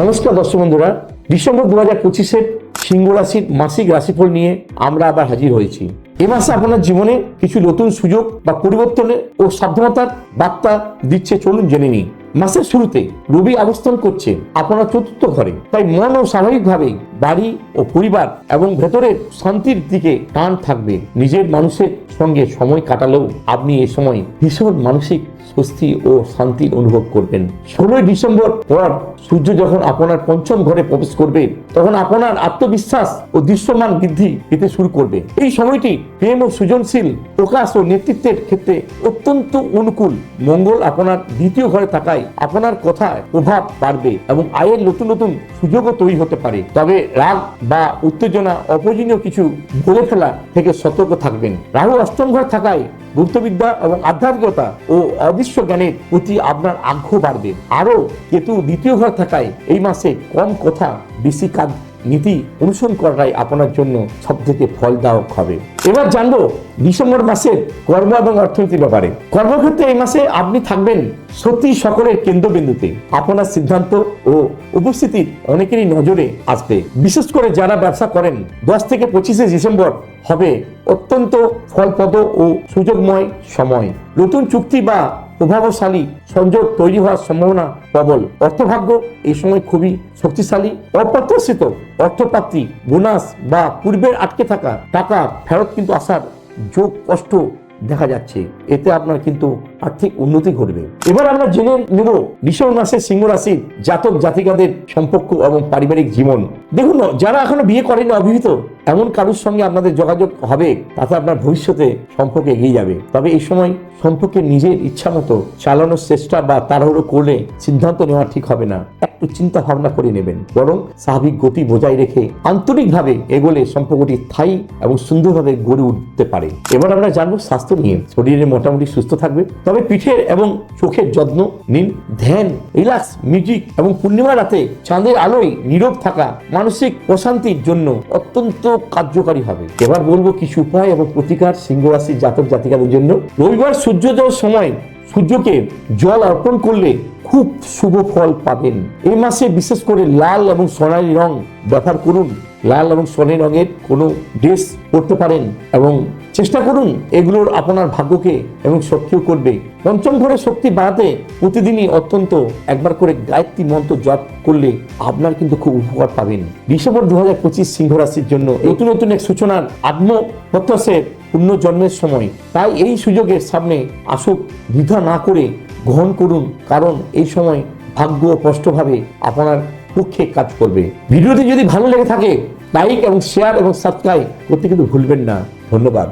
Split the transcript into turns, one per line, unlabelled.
নমস্কার দর্শক বন্ধুরা, ডিসেম্বর দু হাজার পঁচিশের সিংহ রাশির মাসিক রাশিফল নিয়ে আমরা আবার হাজির হয়েছি। এ মাসে আপনার জীবনে কিছু নতুন সুযোগ বা পরিবর্তনের ও সাবধানতার বার্তা দিচ্ছে, চলুন জেনে নিই। মাসের শুরুতে রবি অবস্থান করছে আপনার চতুর্থ ঘরে। তাই মন ও স্বাভাবিকভাবেই বাড়ি ও পরিবার এবং ভেতরের শান্তির দিকে টান থাকবে। নিজের মানুষের সঙ্গে সময় কাটালেও আপনি এ সময় ভীষণ মানসিক স্বস্তি ও শান্তির অনুভব করবেন। ষোলোই ডিসেম্বর পর সূর্য যখন আপনার পঞ্চম ঘরে প্রবেশ করবে, তখন আপনার আত্মবিশ্বাস ও দৃশ্যমান বৃদ্ধি পেতে শুরু করবে। এই সময়টি প্রেম ও সৃজনশীল প্রকাশ ও নেতৃত্বের ক্ষেত্রে অত্যন্ত অনুকূল। মঙ্গল আপনার দ্বিতীয় ঘরে থাকায় আপনার কথায় প্রভাব বাড়বে এবং আয়ের নতুন নতুন সুযোগও তৈরি হতে পারে। তবে রাগ বা উত্তেজনা অপ্রয়োজনীয় কিছু বলে ফেলা থেকে সতর্ক থাকবেন। রাহু অষ্টম ঘর থাকায় গুপ্তবিদ্যা এবং আধ্যাত্মিকতা ও অদৃশ্য জ্ঞানের প্রতি আপনার আগ্রহ বাড়বে। আরও কেতু দ্বিতীয় ঘর থাকায় এই মাসে কম কথা, বেশি কাজ নীতি অনুসরণ করাটাই আপনার জন্য সব থেকে ফলদায়ক হবে। এবার জানব ডিসেম্বর মাসের কর্ম এবং অর্থনীতির ব্যাপারে। কর্মক্ষেত্রে এই মাসে আপনি থাকবেন সত্যি সকলের কেন্দ্রবিন্দুতে। আপনার সিদ্ধান্ত ও উপস্থিতি অনেকেরই নজরে আসবে। বিশেষ করে যারা ব্যবসা করেন, দশ থেকে পঁচিশে ডিসেম্বর হবে অত্যন্ত ফলপ্রদ ও সুযোগময় সময়। নতুন চুক্তি বা প্রভাবশালী সংযোগ তৈরি হওয়ার সম্ভাবনা প্রবল। অর্থভাগ্য এই সময় খুবই শক্তিশালী। অপ্রত্যাশিত অর্থপ্রাপ্তি, বোনাস বা পূর্বের আটকে থাকা টাকা ফেরত কিন্তু আসার যোগ কষ্ট দেখা যাচ্ছে। এতে আপনার কিন্তু আর্থিক উন্নতি ঘটবে। এবার আমরা জেনে নেব ডিসেম্বর মাসে সিংহ রাশির জাতক জাতিকাদের সম্পর্ক এবং পারিবারিক জীবন। দেখুন, যারা এখনও বিয়ে করেনি অবিহিত এমন কারোর সঙ্গে আপনাদের যোগাযোগ হবে, তাতে আপনার ভবিষ্যতে সম্পর্ক এগিয়ে যাবে। তবে এই সময় সম্পর্কে নিজের ইচ্ছা মতো চালানোর চেষ্টা বা তাড়াহুড়ো করলে সিদ্ধান্ত নেওয়া ঠিক হবে না। একটু চিন্তা ভাবনা করে নেবেন। বরং স্বাভাবিক গতি বজায় রেখে আন্তরিকভাবে এগোলে সম্পর্কটি স্থায়ী এবং সুন্দরভাবে গড়ে উঠতে পারে। এবার আমরা জানব স্বাস্থ্য নিয়ে। শরীরে মোটামুটি সুস্থ থাকবে। তবে পিঠের এবং চোখের যত্ন নিন। ধ্যান, রিল্যাক্স, মিউজিক এবং পূর্ণিমা রাতে চাঁদের আলোয় নীরব থাকা মানসিক প্রশান্তির জন্য অত্যন্ত কার্যকারী হবে। এবার বলব কিছু উপায় এবং প্রতিকার সিংহ রাশির জাতক জাতিকাদের জন্য। রবিবার সূর্যোদয়ের সময় সূর্যকে জল অর্পণ করলে খুব শুভ ফল পাবেন। এই মাসে বিশেষ করে লাল এবং সোনালী রং ব্যবহার করুন। লাল এবং সোনালী রঙের কোনো ড্রেস পরতে পারেন এবং চেষ্টা করুন এগুলোর আপনার ভাগ্যকে এবং সক্রিয় করবে। পঞ্চম ঘরে শক্তি বাড়াতে প্রতিদিনই অত্যন্ত একবার করে গায়ত্রী মন্ত্র জপ করলে আপনার কিন্তু খুব উপকার পাবেন। ডিসেম্বর দু হাজার পঁচিশ সিংহ রাশির জন্য নতুন নতুন এক সূচনার আত্মপ্রত্যাশের পুণ্যজন্মের সময়। তাই এই সুযোগের সামনে আসুক, দ্বিধা না করে গ্রহণ করুন, কারণ এই সময় ভাগ্য স্পষ্টভাবে আপনার পক্ষে কাজ করবে। ভিডিওটি যদি ভালো লেগে থাকে লাইক এবং শেয়ার এবং সাবস্ক্রাইব করতে কিন্তু ভুলবেন না। ধন্যবাদ।